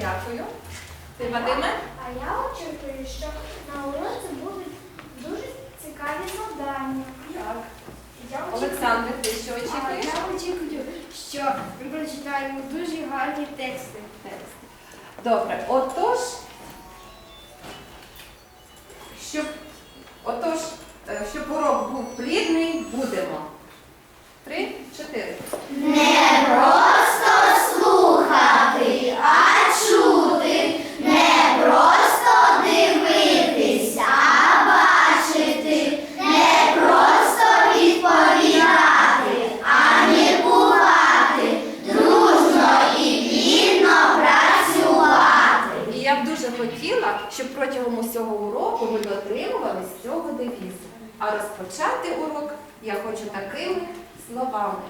дякую. Ти, Вадиме? А я очікую, що на уроці будуть дуже цікаві завдання. Так. Я Олександр, ти що А очікуєш? я очікую, що ми прочитаємо дуже гарні тексти. Текст. Добре, отож, щоб, отож, е, щоб урок був плідний, будемо. Три, чотири. Не хотіла, щоб протягом усього уроку ви дотримувались цього девізу. А розпочати урок я хочу такими словами.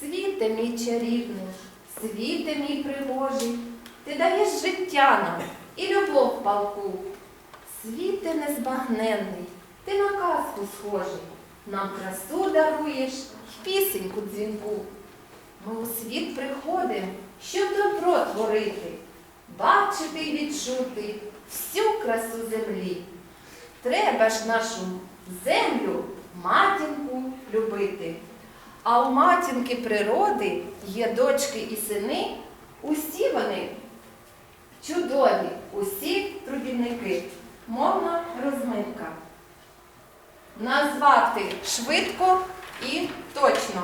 Світе мій чарівний, світе мій пригожий, ти даєш життя нам і любов палку. Світе незбагненний, ти на казку схожий, нам красу даруєш й пісеньку дзвінку. Ми у світ приходимо, щоб добро творити, бачити й відчути всю красу землі. Треба ж нашу землю, матінку любити. А у матінки природи є дочки і сини, усі вони чудові, усі трудівники. Мовна розминка. Назвати швидко і точно.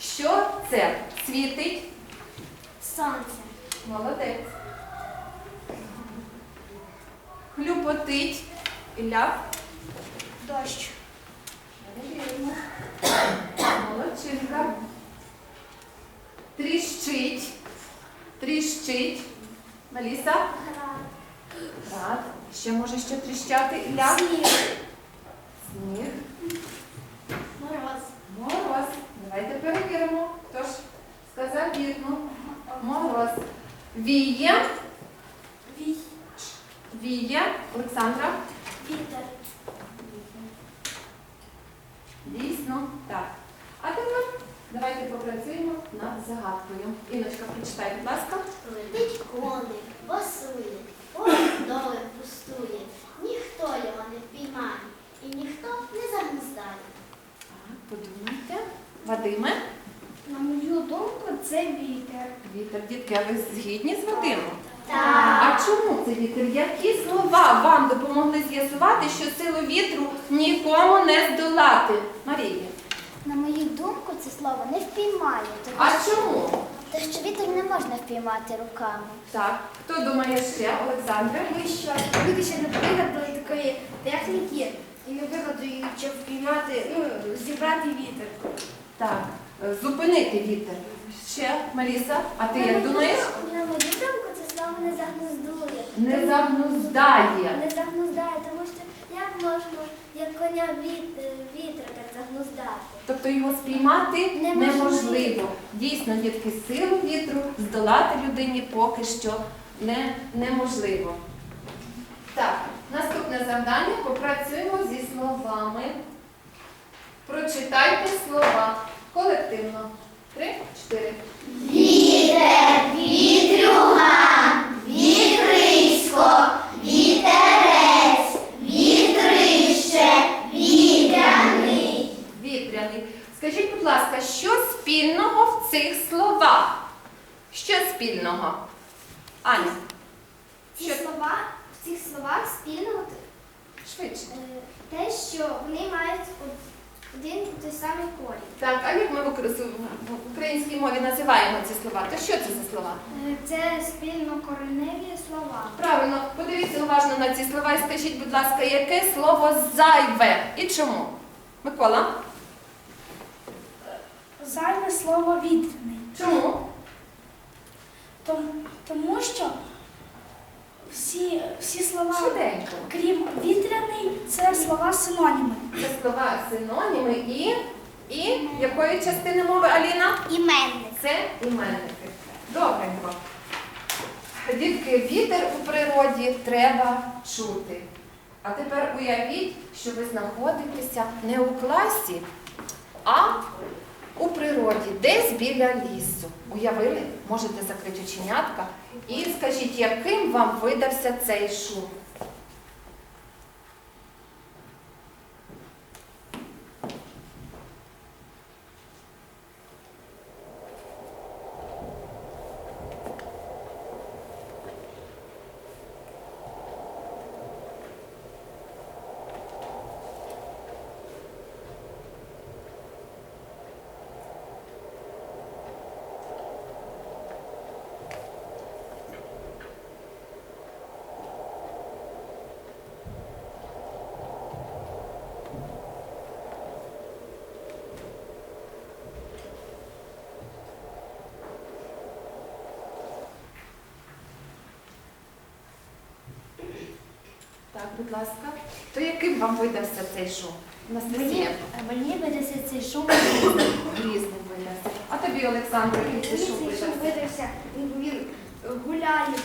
Що це? Світить? Сонце. Молодець. Хлюпотить. Ілля. Дощ. Молодчинка. Тріщить. Тріщить. Маліса. Град. Ще може що тріщати, Ілля? Сніг. Сніг. Мороз. Мороз. Давайте перевіримо. Хто ж сказав вірно? Мороз. Віє. Віє. Олександра. Вітер. Дійсно, так. А тепер давайте попрацюємо над загадкою. Іночка, прочитай, будь ласка. Летить коник, басує, поле пустує, ніхто його не впіймає і ніхто не загніздає. Так, подумайте. Вадиме. На мою думку, це вітер. Вітер, дітки, а ви згідні з Вадимом? Так. А чому це вітер? Які слова вам допомогли з'ясувати, що силу вітру нікому не здолати? Марія. На мою думку, це слово не впіймає, тому А що, чому? тому що вітер не можна впіймати руками. Так, хто думає ще? Олександра? Ми що люди ще не вигадали такої техніки і не вигадують, щоб впіймати, ну, зібрати вітер. Так, е, зупинити вітер. Ще Маріса, а ти як думаєш? На мою думку, не загнуздує. Не загнуздає. Не загнуздає, тому що як можна, як коня від, вітра так загнуздати? Тобто його спіймати Неможливо. неможливо. Дійсно, дітки, силу вітру здолати людині поки що не, неможливо. Так, наступне завдання попрацюємо зі словами. Прочитайте слова колективно. Три, чотири. Вітер, вітрюган, вітрисько, вітерець, вітрище, вітряний. Вітряний. Скажіть, будь ласка, що спільного в цих словах? Що спільного? Аня, Ці Що? слова, в цих словах спільного швидше. е, те, що вони мають од- один і той самий корінь. Так, а як ми в укр- в українській мові називаємо ці слова? То що це за слова? Е, Це спільнокореневі слова. Правильно, подивіться уважно на ці слова і скажіть, будь ласка, яке слово зайве і чому? Микола? Зайве слово вітряний. Чому? Тому, тому що всі, всі слова, Швиденько. крім вітряний, це слова синоніми. Це слова синоніми і, і якої частини мови Аліна? Іменник. Це іменники. Добренько. Дітки, вітер у природі треба чути. А тепер уявіть, що ви знаходитеся не у класі, а у природі, десь біля лісу. Уявили? Можете закрити оченятка і скажіть, яким вам видався цей шум? Так, будь ласка. То яким вам видався цей шум? Анастасія, мені видався цей шум. різним видався. А тобі, Олександр, який цей шум Мені цей шум видався? видався, він, гуляє, ну,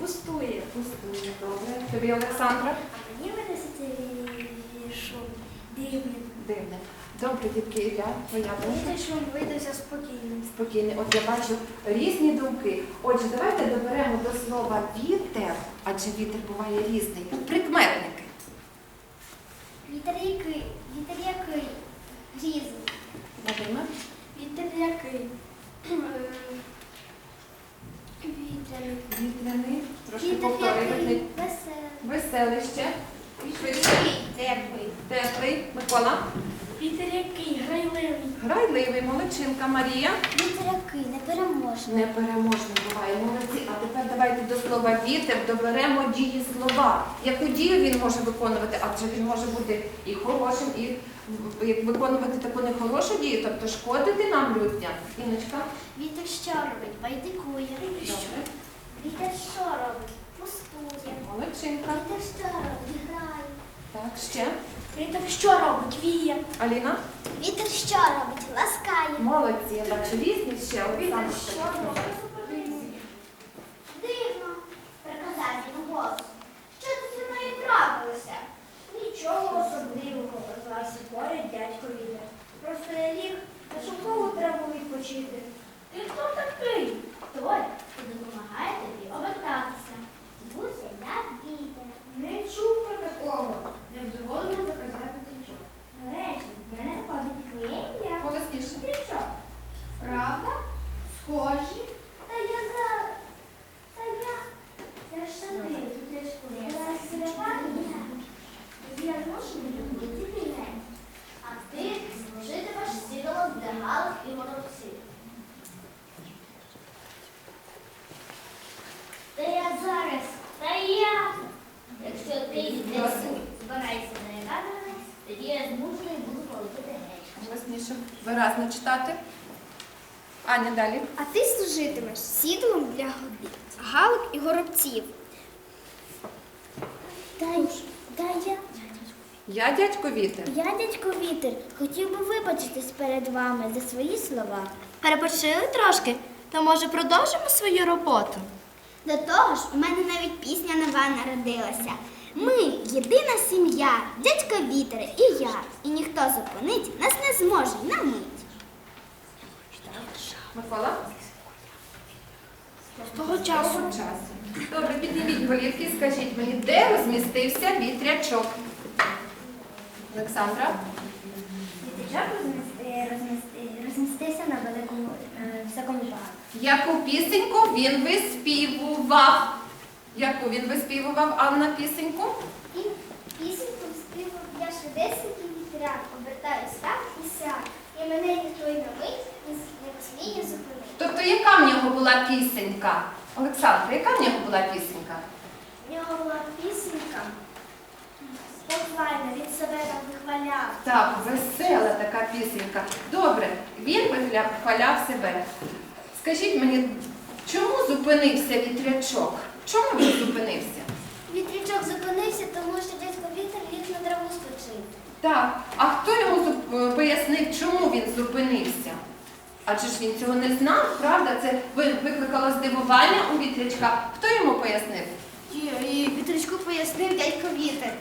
пустує. Пустує, добре. Тобі, Олександра? А мені видався цей шум дивний. Дивне. Добре, дітки, Ілля, твоя думка? думка? що він видався спокійним. Спокійний. От я бачу різні думки. Отже, давайте доберемо до слова вітер, адже вітер буває різний. Прикметники. Вітер який? Вітер який? Різний. Вадиме? Вітер який? Вітряний. Вітряний. Трошки Вітер повтори. який? Вигляд. Веселий. Веселий ще. Швидше. Теплий. Теплий. Микола. Вітер який? Грайливий. Грайливий. Молодчинка Марія. Вітер який? Непереможний. Непереможний буває. Молодці. А тепер давайте до слова вітер доберемо дії слова. Яку дію він може виконувати? Адже він може бути і хорошим, і виконувати таку нехорошу дію, тобто шкодити нам людям. Іночка. Вітер що робить? Байдикує. Добре. Вітер що робить? Пустує. Молодчинка. Вітер що робить? Грає. Так, ще. Вітер що робить? Віє. Аліна. Вітер що робить? Ласкає. Молодці. Я бачу різні ще. Олександр. Дивно, приказав він голос. Що це зі мною трапилося? Нічого особливого, озвався поряд дядько Вітер. Просто я ліг, на шовкову треба відпочити. Ти хто такий? Той, хто допомагає тобі обертатися. Звуся я вітер. Не чув про такого. Невдоволено заказати трічок. До речі, в мене ходить твоє ім'я. Голосніше. Трічок. Правда? Схожі? Та я за... Та я... Я ж сади, трічку. Я зриваю. Я змушений бути вільним. А ти служитимеш сідолом для галок і горобців. Та я зараз, та я. Якщо ти десь збираєшся заїдати мене, тоді я змушений буду полетіти геть. Голосніше. Виразно читати. Аня, далі. А ти служитимеш сідлом для галок і горобців. Дай, дай я. Я дядько Вітер. Я, дядько Вітер, хотів би вибачитись перед вами за свої слова. Перепочили трошки, то може продовжимо свою роботу? До того ж, у мене навіть пісня нова народилася. Ми єдина сім'я, дядько Вітер і я. І ніхто зупинить нас не зможе на мить. Микола. З того часу. Добре, підніміть голівки і скажіть мені, де розмістився вітрячок? Олександра. Вітрячок розмістився на великому високому багу. Яку пісеньку він виспівував? Яку він виспівував, Анна, пісеньку? Пісеньку співав я швидесенький вітряк, обертаюсь так і сяк. І мене ніхто й на мить не посміє зупинити. Тобто, яка в нього була пісенька? Олександра, яка в нього була пісенька? В нього була пісенька. Спокійно, він себе так вихваляв. Так, весела така пісенька. Добре, він вихваляв себе. Скажіть мені, чому зупинився вітрячок? Чому він зупинився? Вітрячок зупинився, тому що дядько Вітер ліг на траву скочив. Так, а хто йому зуп- е, пояснив, чому він зупинився? Адже ж він цього не знав, правда? Це ви- викликало здивування у вітрячка. Хто йому пояснив? І вітрячку пояснив дядько Вітер.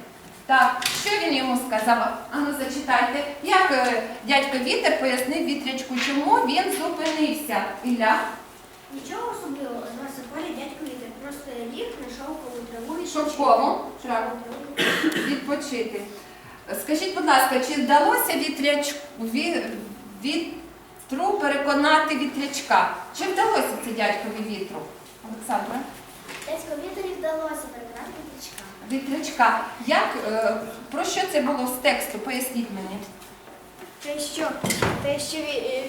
Так, що він йому сказав? Ану, зачитайте. Як е, дядько Вітер пояснив вітрячку, чому він зупинився? Ілля, Нічого особливого, у полі дядько Вітер. Просто ліг на шовкову траву і шовкову траву відпочити. Скажіть, будь ласка, чи вдалося вітрячку, ві- вітру переконати вітрячка? Чи вдалося це дядькові вітру? Олександра? Дядько Вітері вдалося переконати. Вітрячка. Як, е, про що це було з тексту? Поясніть мені. Те, що, те, що ві- е,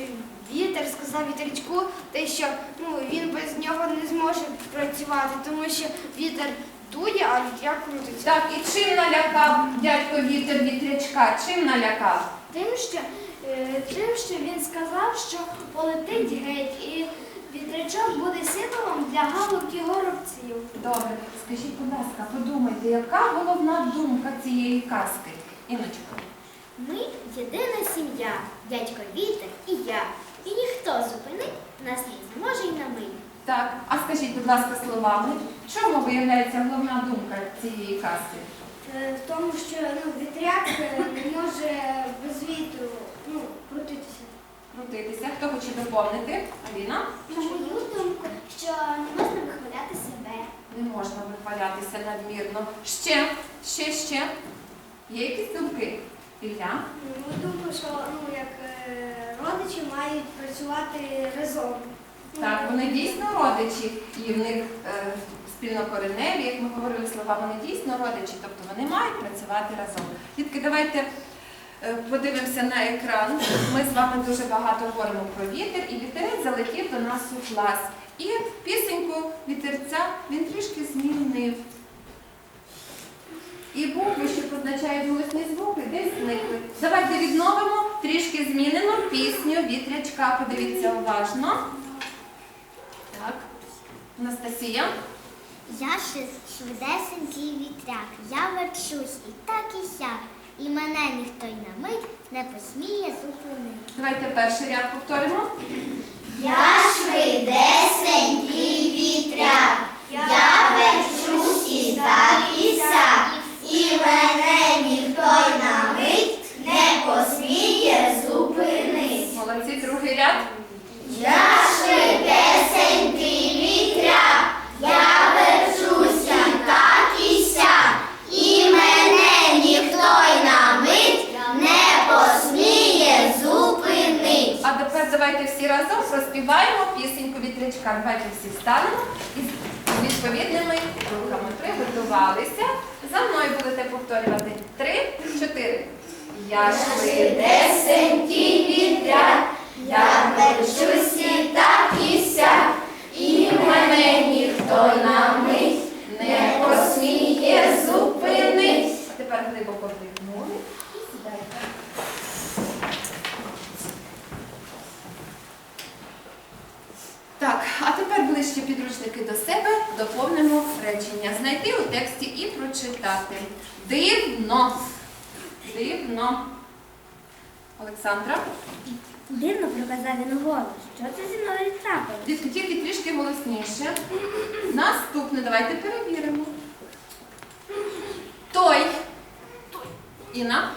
вітер сказав вітерчку, те, що ну, він без нього не зможе працювати, тому що вітер дує, а вітряк крутиться. Так, і чим налякав дядько вітер вітрячка? Чим налякав? Тим, що, е, тим, що він сказав, що полетить геть, і вітрячок буде символом для галок і горобців. Добре, скажіть, будь ласка, подумайте, яка головна думка цієї казки? Іночка. Ми єдина сім'я, дядько Вітер і я. І ніхто зупинить нас не зможе й на мить. Так, а скажіть, будь ласка, словами, чому виявляється головна думка цієї казки? Е, В тому, що ну, вітряк е, не може без вітру ну, крутитися. Крутитися. Хто хоче доповнити? Аліна? На мою думку, що не можна вихваляти себе. Не можна вихвалятися надмірно. Ще, ще, ще. Є якісь думки? Ілля? Мою думку, що ну, як е, родичі мають працювати разом. Ну, Так, вони дійсно родичі, і в них е, спільнокореневі, як ми говорили слова, вони дійсно родичі, тобто вони мають працювати разом. Дітки, давайте подивимося на екран. Ми з вами дуже багато говоримо про вітер, і вітерець залетів до нас у клас. І пісеньку вітерця він трішки змінив. І букви, що позначають голосні звуки, десь зникли. Давайте відновимо трішки змінену пісню вітрячка. Подивіться уважно. Так. Анастасія. Я ши- швидесенький вітряк, я верчусь і так і сяк, і мене ніхто й на мить не посміє зупинити. Давайте перший ряд повторимо. Я швидесенький вітряк, я верчусь і так і сяк, і мене ніхто й на мить не посміє зупинити. Молодці, другий ряд. Я давайте всі разом проспіваємо пісеньку вітрячка. Давайте всі станемо і з відповідними рухами приготувалися. За мною будете повторювати. Три, чотири. Я Швидесенький вітряк, я верчусь і так і сяк, і мене ніхто на мить не посміє зупинить. Тепер глибоко вдихнули і сідайте. Так, а тепер підручники до себе доповнимо речення. Знайти у тексті і прочитати. Дивно. Дивно. Олександра. Дивно проказав він голос. Що це зі мною трапилось? Дітки, тільки трішки голосніше. Наступне, давайте перевіримо. Той. Інна.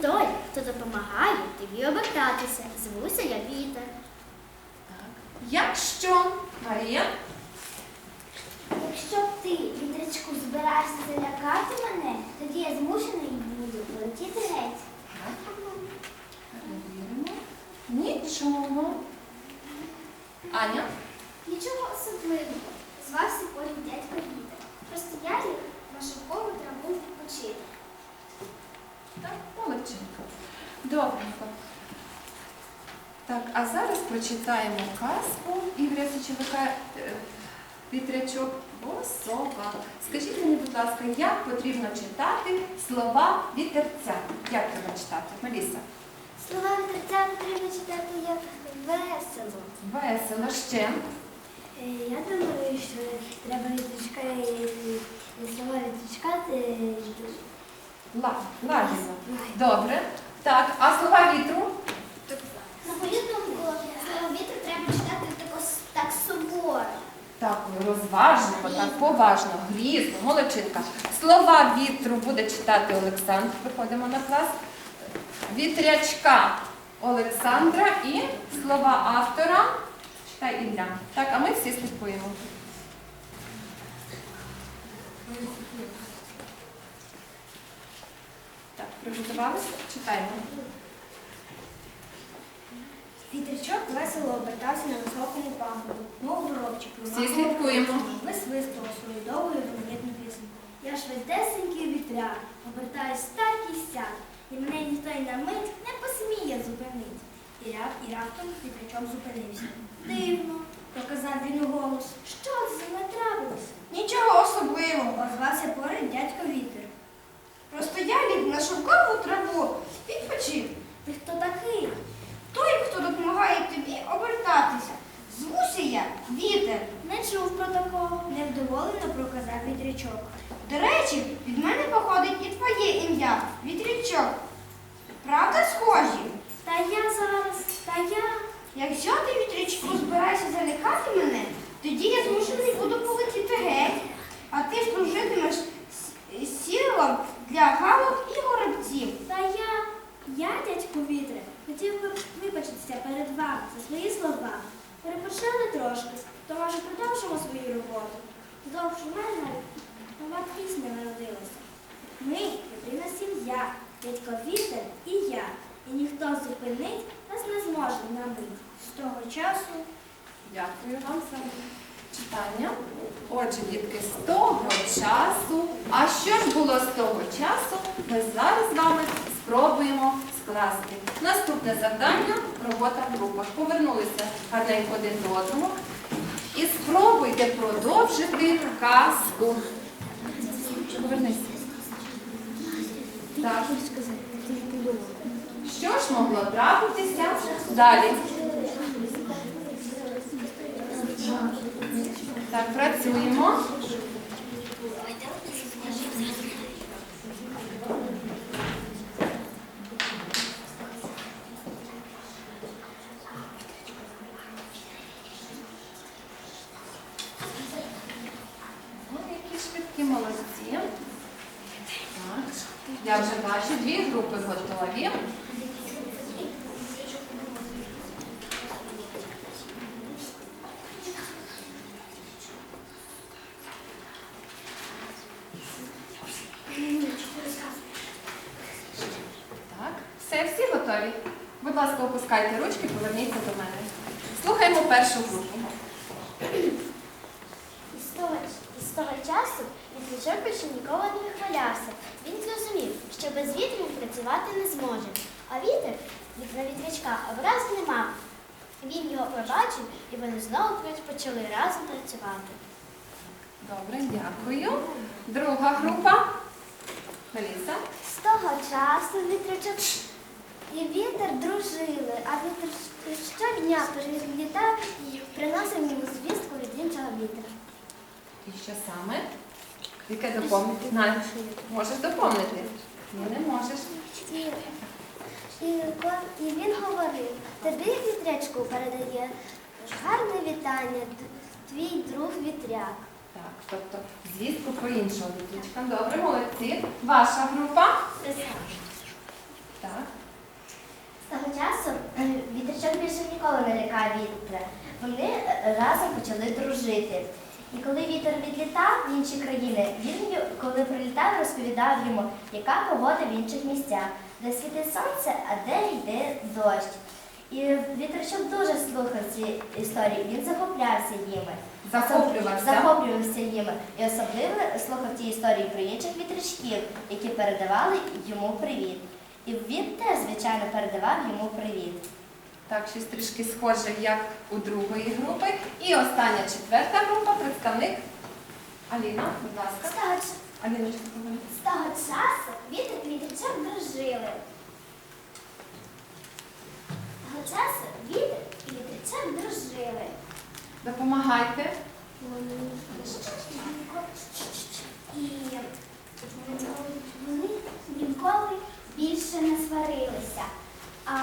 Той, хто допомагає тобі обертатися, звуся я вітер. Якщо Марія. Вітрячку, збираєшся залякати мене, тоді я змушений буду полетіти геть. Перевіримо. Нічого. Аня. Нічого особливого. Звався потім дядько вітер. Просто я їх на шовкову траву відпочити. Так, молодчинка. Добренько. Так, а зараз прочитаємо казку Ігоря Січовика е, Вітрячок Босова. Скажіть мені, будь ласка, як потрібно читати слова вітерця? Як треба читати? Маліса? Слова вітерця потрібно читати як весело. Весело ще. Е, Я думаю, що треба вітрячка і слова вітрячка е, Ла, лагідно. Добре. Так, а слова вітру? На мою думку, слова вітру треба читати тако, так суворо. Так, розважливо, так поважно, грізно, молодчинка. Слова вітру буде читати Олександр. Виходимо на клас. Вітрячка Олександра і слова автора читай Ілля. Так, а ми всі слідкуємо. Так, приготувалися? Читаємо. Вітрячок весело обертався на високому пагорбі, мов горобчик. Слідкуємо. Висвистував свою довгу і рум'єтну пісеньку. Я швидесенький вітряк, обертаюсь так і сяк, і мене ніхто й на мить не посміє зупинить. І, ряд, і раптом вітрячок зупинився. Дивно, проказав він у голос. Що це за мене трапилось? Нічого особливого. Озвався поряд дядько вітер. Просто я ліг на шовкову траву. Відпочив. Ти хто такий? Той, хто допомагає тобі обертатися. Звуся я вітер. Не чув про такого. Невдоволено проказав вітрячок. До речі, від мене походить і твоє ім'я Вітрячок. Правда схожі? Та я зараз, та я. Якщо ти вітрячку збираєшся залякати мене, тоді я змушений буду полетіти геть, а ти служитимеш с- сілом для галок і горобців. Та я, я, дядьку вітре, хотів би вибачитися перед вами за свої слова. Перепочили трошки, то може продовжимо свою роботу. Здовж у мене нова пісня народилася. Ми єдина сім'я, дядько вітер і я. І ніхто зупинить нас не зможе на мить. З того часу Дякую вам за читання. Отже, дітки, з того часу. А що ж було з того часу? Ми зараз з вами спробуємо скласти. Наступне завдання робота в групах. Повернулися гарненько один до одного. І спробуйте продовжити казку. Повернися. Що ж могло трапитися далі? Так, працюємо. Ну, які швидкі молодці. Так, я вже дві групи готові. Так, все, всі готові. Будь ласка, опускайте ручки, поверніться до мене. Слухаємо першу групу. І з того, і з того часу вітрячок більше ніколи не вихвалявся. Він зрозумів, що без вітру він працювати не зможе. А вітер від на вітрячка образи не мав. Він його пробачив, і вони знову почали разом працювати. Добре, дякую. Друга група. Меліса. З того часу вітрячок і вітер дружили, а вітер щодня прилітав і приносив йому звістку від іншого вітра. І що саме? Яке доповнити? Надя, можеш доповнити? Ні, не можеш. І, і, і він говорив, тобі вітрячку передає гарне вітання, твій друг вітряк. Так, тобто звістку про іншого дитячка. Добре, молодці. Ваша група. Так. З того часу е, вітрячок більше ніколи не лякає вітра. Вони е, разом почали дружити. І коли вітер відлітав в інші країни, він, коли прилітав, розповідав йому, яка погода в інших місцях, де світить сонце, а де йде дощ. І вітрячок дуже слухав ці історії, він захоплявся їми. Захоплювався. Захоплювався їми. І особливо слухав ті історії про інших вітрячків, які передавали йому привіт. І він теж, звичайно, передавав йому привіт. Так, щось трішки схоже, як у другої групи. І остання четверта група, представник Аліна, будь ласка. Ч- Аліночка, з того часу вітер і дружили. Гачався вітер і вітричок дружили. Допомагайте. І вони ніколи більше не сварилися. А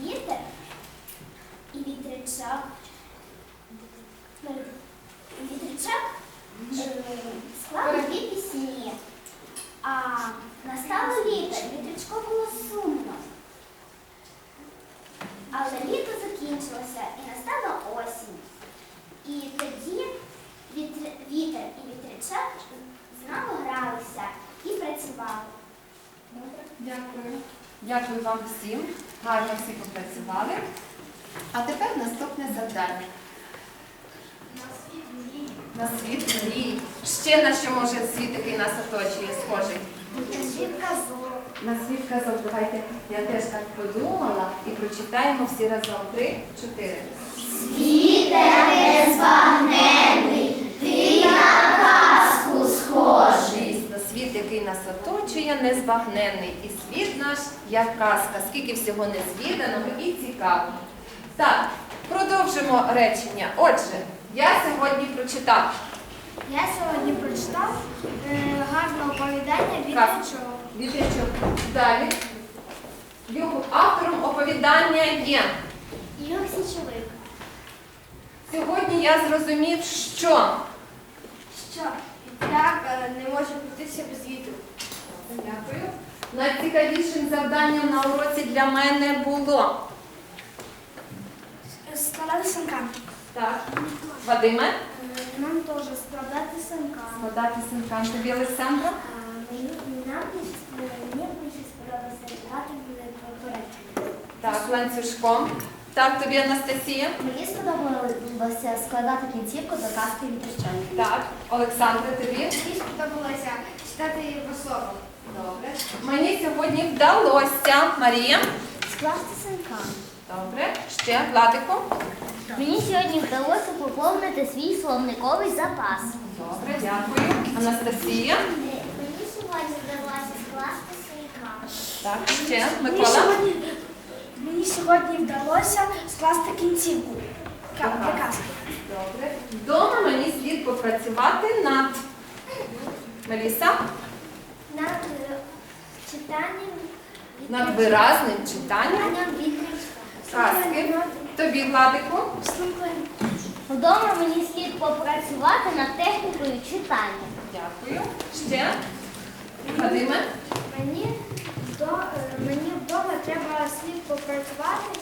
вітер і вітричок. Вітричок склали дві пісні. А настало літо, вітричко було сумно. Але літо закінчилося і настала осінь. І тоді вітр, вітер і вітрячок знову гралися і працювали. Дякую. Дякую вам всім. Гарно всі попрацювали. А тепер наступне завдання. На світ мрії. Ще на що може світ, який нас оточує, схожий. На світ казок, давайте я теж так подумала і прочитаємо всі разом. Три, чотири. Дійсно, світ, який нас оточує, незбагненний. І світ наш як казка, скільки всього незвіданого і цікавого. Так, продовжимо речення. Отже, я сьогодні прочитав Я сьогодні прочитав е, гарне оповідання нічого. вітрячок. Далі. Його автором оповідання є. Ігор Січовик. Сьогодні я зрозумів, що. Що вітряк е, не може крутитися без вітру. Дякую. Найцікавішим завданням на уроці для мене було. Складати синкан. Так. Вадиме, Нам теж складати синкан. складати синкан. Тобі Олександра. Нам більше сподобалося грати попередження. Так, ланцюжком. Так, тобі Анастасія. Мені сподобалося складати кінцівку до казки вітрячок. Так, Олександра, тобі. Мені сподобалося читати весело. Добре. Мені сьогодні вдалося. Марія. Скласти синкан. Добре. Ще Владику. Мені сьогодні вдалося поповнити свій словниковий запас. Добре, дякую. Анастасія. Мені сьогодні вдалося скласти свій синкан. Так, ще Мені Микола. сьогодні, мені сьогодні вдалося скласти кінцівку. Добре. Вдома мені слід попрацювати над. Меліса. Над е, читанням Над виразним читанням. Казки. Тобі, Владику. Вдома мені слід попрацювати над технікою читання. Дякую. Ще. Вадиме. Мені, вдо- е, мені вдома треба слід попрацювати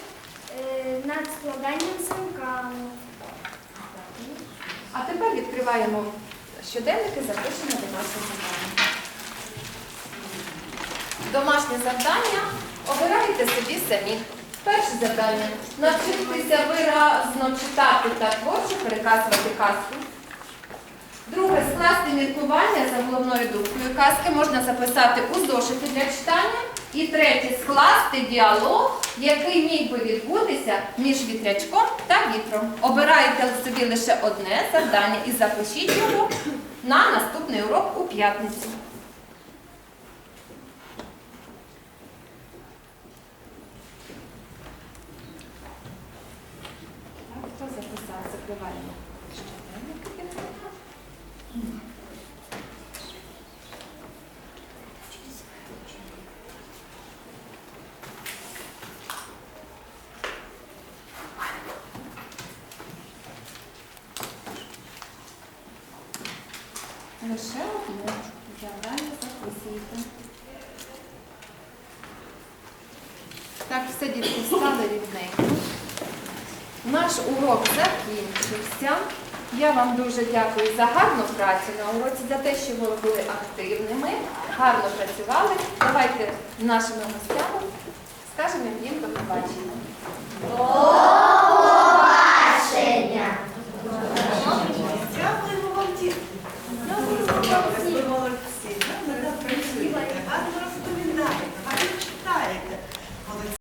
е, над складанням синкану. А тепер відкриваємо щоденники, запишемо домашнє завдання. Домашнє завдання обирайте собі самі. Перше завдання навчитися виразно читати та творчо переказувати казку. Друге скласти міркування за головною думкою казки можна записати у зошиті для читання. І третє скласти діалог, який міг би відбутися між вітрячком та вітром. Обирайте собі лише одне завдання і запишіть його на наступний урок у п'ятницю. Записав? Закриваємо. Лише одне завдання записуйте. Так, все дітки стали рівненько. Наш урок закінчився. Я вам дуже дякую за гарну працю на уроці, за те, що ви були активними, гарно працювали. Давайте нашими гостями скажемо їм до побачення.